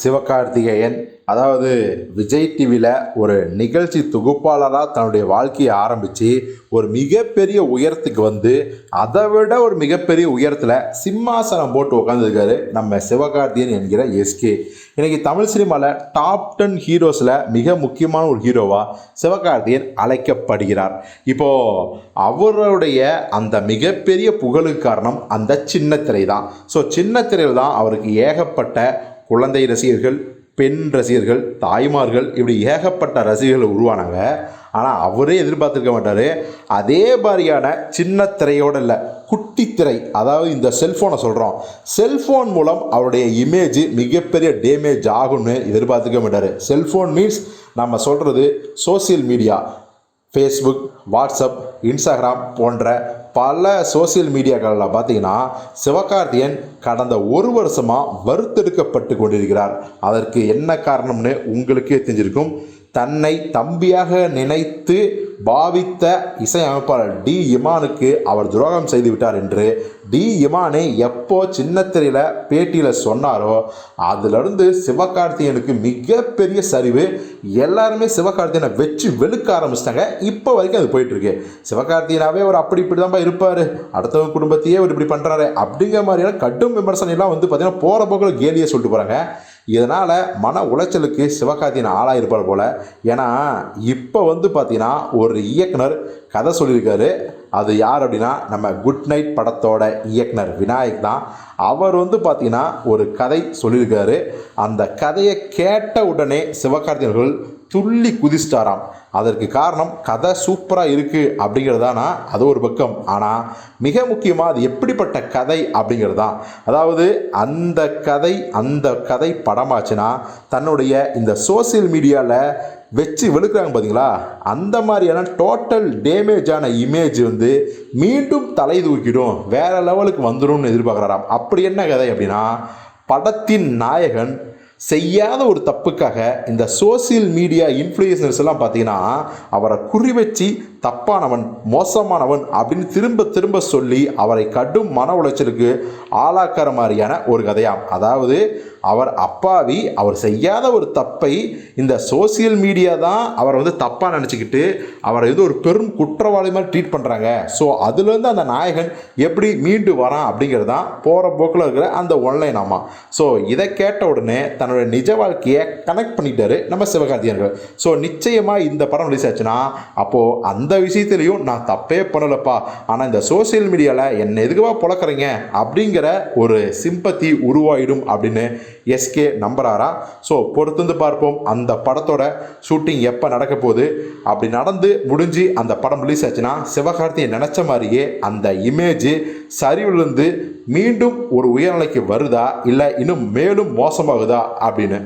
சிவகார்த்திகேயன். அதாவது விஜய் டிவியில் ஒரு நிகழ்ச்சி தொகுப்பாளராக தன்னுடைய வாழ்க்கையை ஆரம்பித்து ஒரு மிகப்பெரிய உயரத்துக்கு வந்து அதை விட ஒரு மிகப்பெரிய உயரத்தில் சிம்மாசனம் போட்டு உட்காந்துருக்காரு நம்ம சிவகார்த்திகேயன் என்கிற எஸ்கே இன்றைக்கி தமிழ் சினிமாவில் டாப் டென் ஹீரோஸில் மிக முக்கியமான ஒரு ஹீரோவாக சிவகார்த்திகேயன் அழைக்கப்படுகிறார். இப்போது அவருடைய அந்த மிகப்பெரிய புகழுக்கு காரணம் அந்த சின்ன திரை தான் ஸோ சின்ன திரையில் தான் அவருக்கு ஏகப்பட்ட குழந்தை ரசிகர்கள் பெண் ரசிகர்கள் தாய்மார்கள் இப்படி ஏகப்பட்ட ரசிகர்கள் உருவானாங்க. ஆனால் அவரே எதிர்பார்த்துருக்க மாட்டார். அதே மாதிரியான சின்ன திரையோடு இல்லை குட்டி திரை அதாவது இந்த செல்ஃபோனை சொல்கிறோம் செல்ஃபோன் மூலம் அவருடைய இமேஜ் மிகப்பெரிய டேமேஜ் ஆகும்னு எதிர்பார்த்துக்க மாட்டார். செல்ஃபோன் மீன்ஸ் நம்ம சொல்கிறது social media Facebook WhatsApp Instagram போன்ற பல சோசியல் மீடியாக்களில் பார்த்தீங்கன்னா சிவகார்த்தியன் கடந்த ஒரு வருஷமாக வறுத்தெடுக்கப்பட்டு கொண்டிருக்கிறார். அதற்கு என்ன காரணம்னு உங்களுக்கே தெரிஞ்சிருக்கும். தன்னை தம்பியாக நினைத்து பாவித்த இசையமைப்பாளர் டி இமானுக்கு அவர் துரோகம் செய்து விட்டார் என்று டி இமானே எப்போ சின்னத்திரையில் பேட்டியில் சொன்னாரோ அதிலிருந்து சிவகார்த்திகனுக்கு மிகப்பெரிய சரிவு எல்லாருமே சிவகார்த்திகனை வச்சு வெளுக்க ஆரம்பிச்சிட்டாங்க. இப்போ வரைக்கும் அது போயிட்டுருக்கு. சிவகார்த்திகனாவே அவர் அப்படி இப்படி தான்ப்பா இருப்பார். அடுத்தவங்க குடும்பத்தையே அவர் இப்படி பண்ணுறாரு அப்படிங்கிற மாதிரியான கடும் விமர்சனம் எல்லாம் வந்து பார்த்திங்கன்னா போகிற போக்கில் கேலியை சொல்லிட்டு போகிறாங்க இதனால் மன உளைச்சலுக்கு சிவகார்த்திகேயன் ஆளாயிருப்பார் போல். ஏன்னா இப்போ வந்து பார்த்தீங்கன்னா ஒரு இயக்குனர் கதை சொல்லியிருக்காரு. அது யார் அப்படின்னா நம்ம குட் நைட் படத்தோட இயக்குனர் விநாயக் தான். அவர் வந்து பார்த்தீங்கன்னா ஒரு கதை சொல்லியிருக்காரு. அந்த கதையை கேட்ட உடனே சிவகார்த்தியர்கள் துள்ளி குதிச்சிட்டாராம். அதற்கு காரணம் கதை சூப்பராக இருக்குது அப்படிங்கிறதானா அது ஒரு பக்கம். ஆனால் மிக முக்கியமாக அது எப்படிப்பட்ட கதை அப்படிங்கிறது தான் அதாவது அந்த கதை அந்த கதை படமாச்சுன்னா தன்னுடைய இந்த சோசியல் மீடியாவில் வச்சு வெளுக்கிறாங்க பார்த்தீங்களா அந்த மாதிரியான டோட்டல் டேமேஜான இமேஜ் வந்து மீண்டும் தலை தூக்கிடும். வேறு லெவலுக்கு வந்துடும்னு எதிர்பார்க்குறாராம். அப்படி என்ன கதை அப்படின்னா படத்தின் நாயகன் செய்யாத ஒரு தப்புக்காக இந்த சோசியல் மீடியா இன்ஃப்ளூயன்சர்ஸ் எல்லாம் பார்த்தீங்கன்னா அவரை குறி வச்சு தப்பானவன் மோசமானவன் அப்படின்னு திரும்ப திரும்ப சொல்லி அவரை கடும் மன உளைச்சலுக்கு ஆளாக்கிற மாதிரியான ஒரு கதையாம். அதாவது அவர் அப்பாவி அவர் செய்யாத ஒரு தப்பை இந்த சோசியல் மீடியா தான் அவரை வந்து தப்பாக நினச்சிக்கிட்டு அவரை ஏதோ ஒரு பெரும் குற்றவாளி மாதிரி ட்ரீட் பண்ணுறாங்க ஸோ அதுலேருந்து அந்த நாயகன் எப்படி மீண்டு வரான் அப்படிங்கிறது தான் போகிற போக்கில் இருக்கிற அந்த ஒன்லைன் ஆமா. ஸோ இதை கேட்ட உடனே தன்னுடைய நிஜ வாழ்க்கையை கனெக்ட் பண்ணிட்டாரு நம்ம சிவகார்த்தியர்கள் ஸோ நிச்சயமாக இந்த படம் ரிலீஸ் ஆச்சுன்னா அப்போது அந்த விஷயத்துலையும் நான் தப்பே பண்ணலப்பா. ஆனால் இந்த சோசியல் மீடியாவில் என்னை எதுக்குவா புழக்கிறீங்க? அப்படிங்கிற ஒரு சிம்பத்தி உருவாயிடும் அப்படின்னு எஸ்கே நம்புறாரா? ஸோ பொறுத்துந்து பார்ப்போம். அந்த படத்தோட ஷூட்டிங் எப்போ நடக்க போகுது? அப்படி நடந்து முடிஞ்சு அந்த படம் ரிலீஸ் ஆச்சுன்னா சிவகார்த்தியை நினச்ச மாதிரியே அந்த இமேஜ் சரிவிலிருந்து மீண்டும் ஒரு உயர்நிலைக்கு வருதா? இல்லை இன்னும் மேலும் மோசமாகுதா? அப்படின்னு.